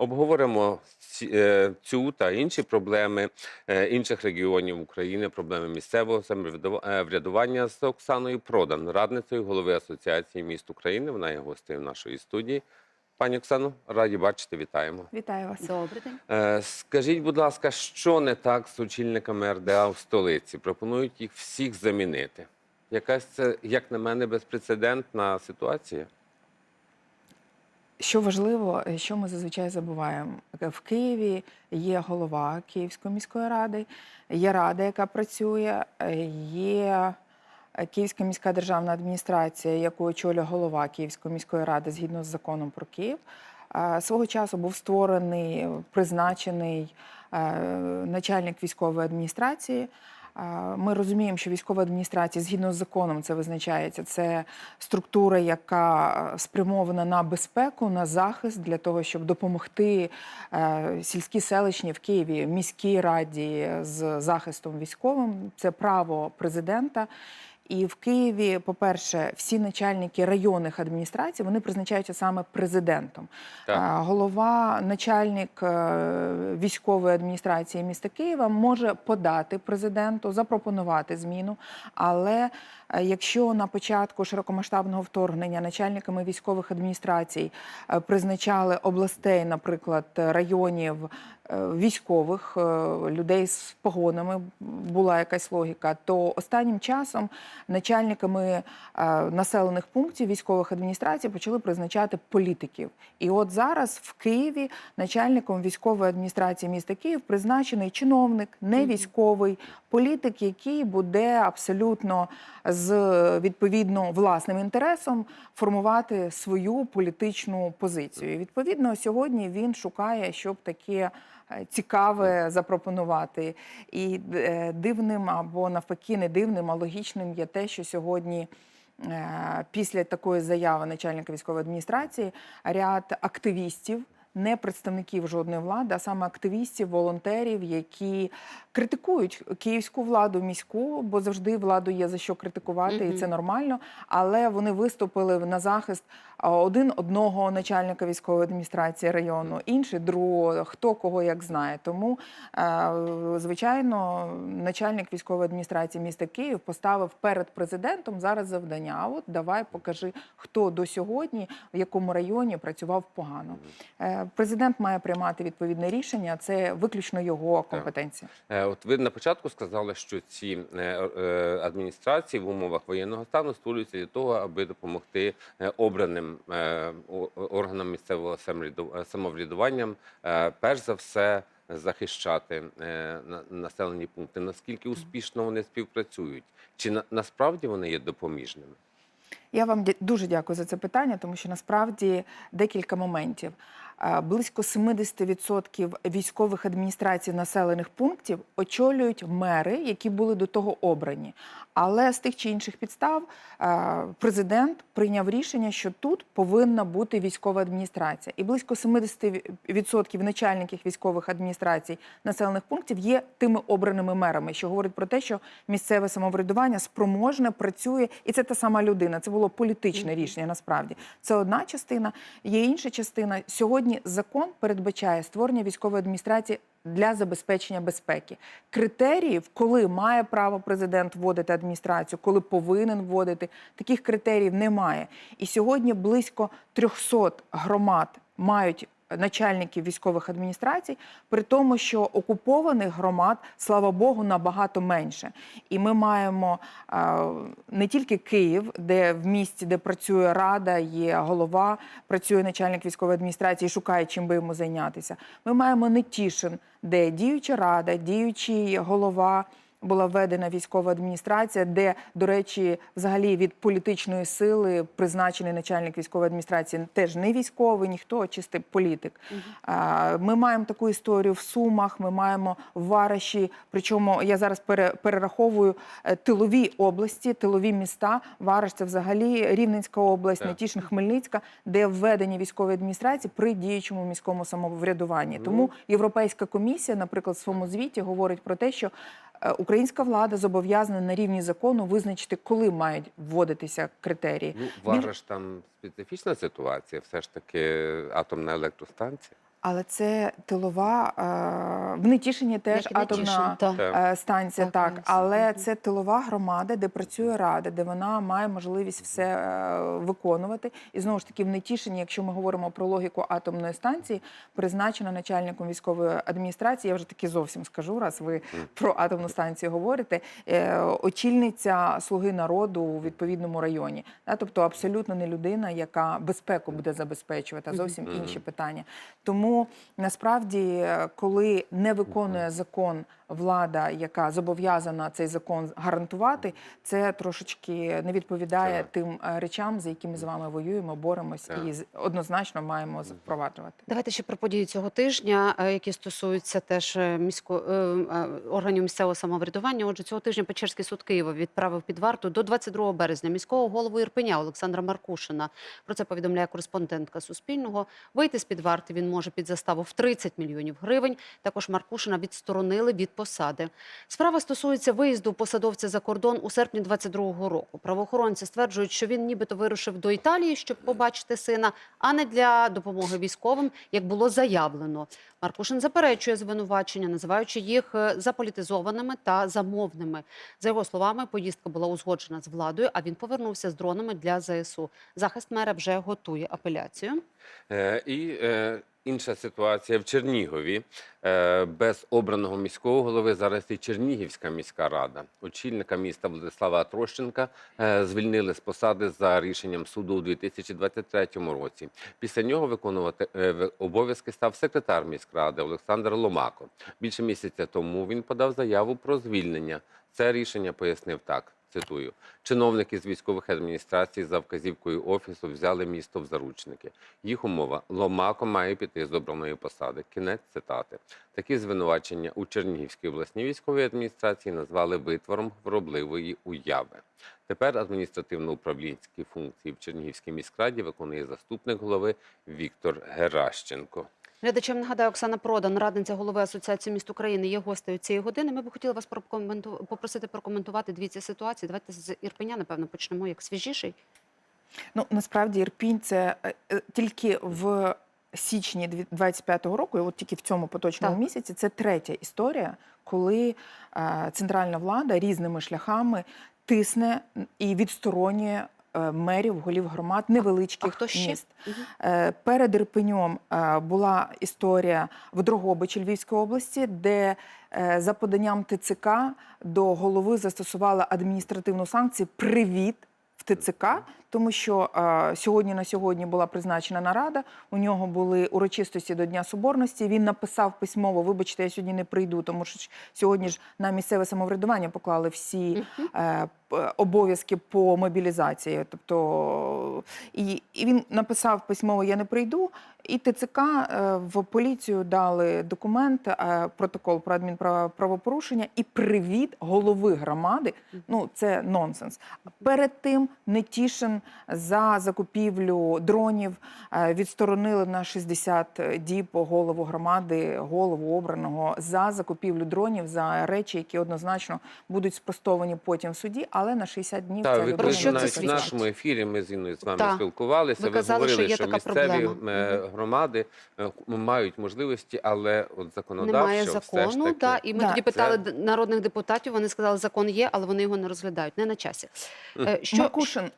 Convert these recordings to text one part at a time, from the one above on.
Обговоримо е, цю та інші проблеми е, інших регіонів України, проблеми місцевого самоврядува- е, врядування з Оксаною Продан, радницею голови Асоціації міст України. Вона є гостею нашої студії. Пані Оксано, раді бачити, вітаємо. Вітаю вас. Добрий день. Скажіть, будь ласка, що не так з очільниками РДА в столиці? Пропонують їх всіх замінити. Якась це, як на мене, безпрецедентна ситуація. Що важливо, е, що ми зазвичай забуваємо в Києві є голова Київської міської ради, є рада, яка працює, е, є е, Київська міська державна адміністрація, яку очолює голова Київської міської ради згідно з законом про Київ. Е, Свого часу був створений, призначений е, начальник військової адміністрації. Е, Ми розуміємо, що військова адміністрація згідно з законом це визначається. Це структура, яка спрямована на безпеку, на захист для того, щоб допомогти сільські сільській селищні в Києві, міській раді з захистом військовим. Це право президента. І в Києві, по-перше, всі начальники районних адміністрацій вони призначаються саме президентом. Так. Голова, начальник е, військової адміністрації міста Києва може подати президенту, запропонувати зміну. Але е, якщо на початку широкомасштабного вторгнення начальниками військових адміністрацій е, призначали областей, наприклад, районів військових е, людей з погонами, була якась логіка, то останнім часом начальниками е, населених пунктів військових адміністрацій почали призначати політиків. І от зараз в Києві начальником військової адміністрації міста Київ призначений чиновник, не військовий політик, який буде абсолютно з відповідно власним інтересом формувати свою політичну позицію. І відповідно сьогодні він шукає, щоб таке е, цікаве запропонувати. І е, дивним або навпаки не дивним, а логічним є те, що сьогодні. е, Після такої заяви начальника військової адміністрації ряд активістів, не представників жодної влади, а саме активістів, волонтерів, які критикують київську владу, міську, бо завжди владу є за що критикувати, і це нормально. Але вони виступили на захист один одного начальника військової адміністрації району, інший другого, хто кого як знає. Тому, е, звичайно, начальник військової адміністрації міста Київ поставив перед президентом зараз завдання. А от давай покажи, хто до сьогодні в якому районі працював погано. Президент має приймати відповідне рішення. Це виключно його компетенція. Е, От ви на початку сказали, що ці е, е, адміністрації в умовах воєнного стану створюються для того, аби допомогти обраним органам місцевого самовряду- самоврядування, перш за все. Захищати населені пункти. Наскільки успішно вони співпрацюють? Чи на, насправді вони є допоміжними? Я вам дуже дякую за це питання, тому що насправді декілька моментів. Е, Близько 70% військових адміністрацій населених пунктів очолюють мери, які були до того обрані. Але з тих чи інших підстав е, президент прийняв рішення, що тут повинна бути військова адміністрація. І близько 70% начальників військових адміністрацій населених пунктів є тими обраними мерами, що говорить про те, що місцеве самоврядування спроможне працює, і це та сама людина. Це було політичне рішення. Насправді це одна частина. Є інша частина. Сьогодні закон передбачає створення військової адміністрації. Для забезпечення безпеки критеріїв, коли має право президент вводити адміністрацію, коли повинен вводити, таких критеріїв немає. І сьогодні близько 300 громад мають начальників військових адміністрацій, при тому, що окупованих громад, слава Богу, набагато менше. І ми маємо е, не тільки Київ, де в місті, де працює рада, є голова, працює начальник військової адміністрації, шукає, чим би йому зайнятися. Ми маємо Нетішин, де діюча рада, діючий голова була введена військова адміністрація, де, до речі, взагалі від політичної сили призначений начальник військової адміністрації теж не військовий, ніхто, а чистий політик. А, Ми маємо таку історію в Сумах, ми маємо в Вараші. Причому я зараз пере- перераховую е, тилові області, тилові міста. Вараш це взагалі Рівненська область. Нетішин, Хмельницька, де введені військові адміністрації при діючому міському самоврядуванні. Тому Європейська комісія, наприклад, в своєму звіті говорить про те, що українська влада зобов'язана на рівні закону визначити, коли мають вводитися критерії. Ну, Вараш там специфічна ситуація, все ж таки атомна електростанція. Але це тилова е, в Нетішині теж Як і Нетішин, атомна е, станція, Так, так, але це тилова громада, де працює рада, де вона має можливість все е, виконувати. І знову ж таки, в Нетішині, якщо ми говоримо про логіку атомної станції, призначена начальником військової адміністрації. Я вже таки зовсім скажу, раз ви про атомну станцію говорите. Очільниця слуги народу у відповідному районі. Тобто абсолютно не людина, яка безпеку буде забезпечувати, а зовсім інші питання. Тому насправді, е, коли не виконує закон влада, яка зобов'язана цей закон гарантувати, це трошечки не відповідає Так. тим е, речам, за які ми з вами воюємо, боремось Так. і однозначно маємо впроваджувати. Давайте ще про події цього тижня, е, які стосуються теж місько е, органів місцевого самоврядування. Отже, цього тижня Печерський суд Києва відправив під варту до 22 березня міського голову Ірпеня Олександра Маркушина. Про це повідомляє кореспондентка Суспільного. Вийти з під варти він може під заставу в 30 мільйонів гривень. Також Маркушина відсторонили від посади. Справа стосується виїзду посадовця за кордон у серпні 22-го року. Правоохоронці стверджують, що він нібито вирушив до Італії, щоб побачити сина, а не для допомоги військовим, як було заявлено. Маркушин заперечує звинувачення, називаючи їх е, заполітизованими та замовними. За його словами, поїздка була узгоджена з владою, а він повернувся з дронами для ЗСУ. Захист мера вже готує апеляцію. Е, І е, інша ситуація в Чернігові. Е, Без обраного міського голови зараз і Чернігівська міська рада. Очільника міста Владислава Трощенка е, звільнили з посади за рішенням суду у 2023 році. Після нього виконувати е, обов'язки став секретар міськради Олександр Ломако. Більше місяця тому він подав заяву про звільнення. Це рішення пояснив так. Цитую, чиновники з військових адміністрацій за вказівкою офісу взяли місто в заручники. Їх умова Ломако має піти з обраної посади. Кінець цитати. Такі звинувачення у Чернігівській обласній військовій адміністрації назвали витвором хворобливої уяви. Тепер адміністративно-управлінські функції в Чернігівській міськраді виконує заступник голови Віктор Геращенко. Глядачам нагадаю, Оксана Продан, радниця голови Асоціації міст України, є гостею цієї години. Ми б хотіли вас прокоменту- попросити прокоментувати дві ці ситуації. Давайте з Ірпеня, напевно, почнемо як свіжіший. Ну насправді Ірпінь це е, е, тільки в січні 25-го року, і от тільки в цьому поточному Так. місяці, це третя історія, коли е, центральна влада різними шляхами тисне і відсторонює мерів, голів громад невеличких А хто ще? міст. Е, Перед Ірпенем е, була історія в Дрогобичі Львівської області, де е, за поданням ТЦК до голови застосували адміністративну санкцію привіт в ТЦК, тому що е, сьогодні на сьогодні була призначена нарада. У нього були урочистості до Дня Соборності. Він написав письмово: Вибачте, я сьогодні не прийду, тому що сьогодні ж на місцеве самоврядування поклали всі е, обов'язки по мобілізації. Тобто, і, і він написав письмово: Я не прийду. І ТЦК е, в поліцію дали документ, е, протокол про адмінправопорушення і привіт голови громади. Ну це нонсенс. Перед тим Нетішин за закупівлю дронів е, відсторонили на 60 діб голову громади, голову обраного за закупівлю дронів за речі, які однозначно будуть спростовані потім в суді, але на 60 днів Так, ця людина Про що це в нашому ефірі ми з Інною з вами Так. спілкувалися. Ви Ви, казали, що говорили, є що, така місцеві проблема. е, громади е, мають можливості, але от законодавчо Немає все ж закону. таки. Да, і ми Да, тоді питали це- народних депутатів. Вони сказали, закон є, але вони його не розглядають. Не на часі. Що Макушин,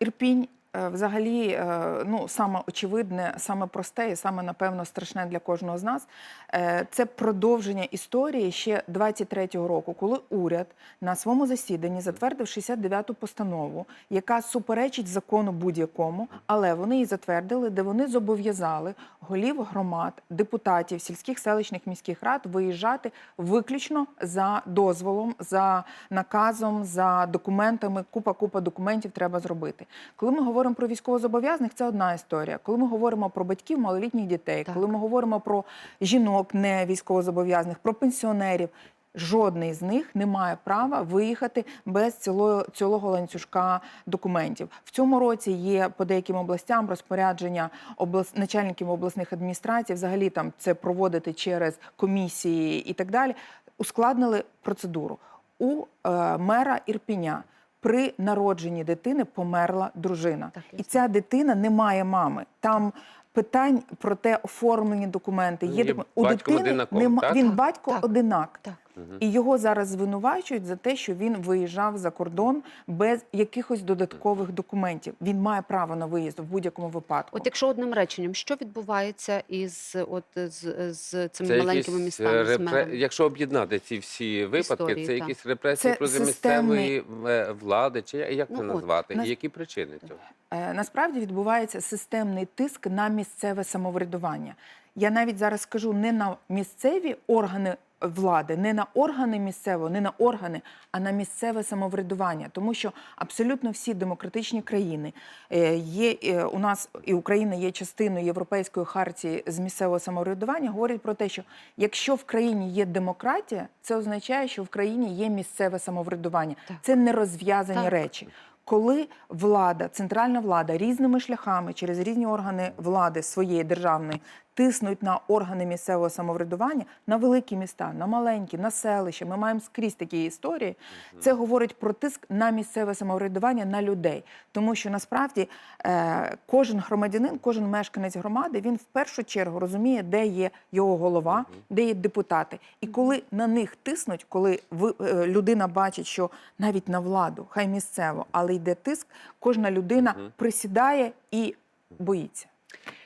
ir pin Взагалі, е, ну саме очевидне, саме просте і саме напевно страшне для кожного з нас. е, Це продовження історії ще 23-го року, коли уряд на своєму засіданні затвердив 69-ту постанову, яка суперечить закону будь-якому, але вони її затвердили, де вони зобов'язали голів громад, депутатів сільських селищних міських рад виїжджати виключно за дозволом, за наказом, за документами. Купа купа документів треба зробити. Коли ми говоримо про військовозобов'язаних, це одна історія. Коли ми говоримо про батьків малолітніх дітей, Так. коли ми говоримо про жінок не військовозобов'язаних, про пенсіонерів. Жодний з них не має права виїхати без цілого, цілого ланцюжка документів. В цьому році є по деяким областям розпорядження облас... начальників обласних адміністрацій, взагалі там це проводити через комісії і так далі. Ускладнили процедуру. У е, мера Ірпіня при народженні дитини померла дружина. Так, і ця дитина не має мами. Там питань про те, оформлені документи. Є є документи. у дитини одинаком, нема так? він батько так, одинак. Так. І його зараз звинувачують за те, що він виїжджав за кордон без якихось додаткових документів. Він має право на виїзд в будь-якому випадку. От якщо одним реченням, що відбувається із от з, з цими Це маленькими якісь, містами? е, з? Якщо об'єднати ці всі випадки, Історії, це так. якісь репресії Це проти системний- місцевої е, влади, чи як це Ну, от, назвати? нас- І які причини цього? Е, Насправді відбувається системний тиск на місцеве самоврядування. Я навіть зараз скажу не на місцеві органи влади, не на органи місцевого, не на органи, а на місцеве самоврядування. Тому що абсолютно всі демократичні країни е, є е, у нас і Україна є частиною Європейської хартії з місцевого самоврядування. Говорять про те, що якщо в країні є демократія, це означає, що в країні є місцеве самоврядування. Так. Це не розв'язані речі. Коли влада, центральна влада різними шляхами через різні органи влади своєї державної тиснуть на органи місцевого самоврядування, на великі міста, на маленькі, на селища, ми маємо скрізь такі історії. Це говорить про тиск на місцеве самоврядування на людей, тому що насправді е, кожен громадянин, кожен мешканець громади, він в першу чергу розуміє, де є його голова, де є депутати. І коли на них тиснуть, коли ви, е, людина бачить, що навіть на владу, хай місцево, але йде тиск, кожна людина присідає і боїться.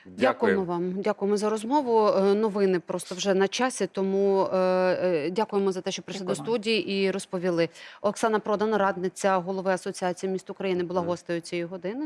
Дякуємо вам. Дякуємо за розмову. Е, Новини просто вже на часі, тому е, е, дякуємо за те, що прийшли до Дякую вам. студії і розповіли. Оксана Продан, радниця голови Асоціації міст України, була гостею цієї години.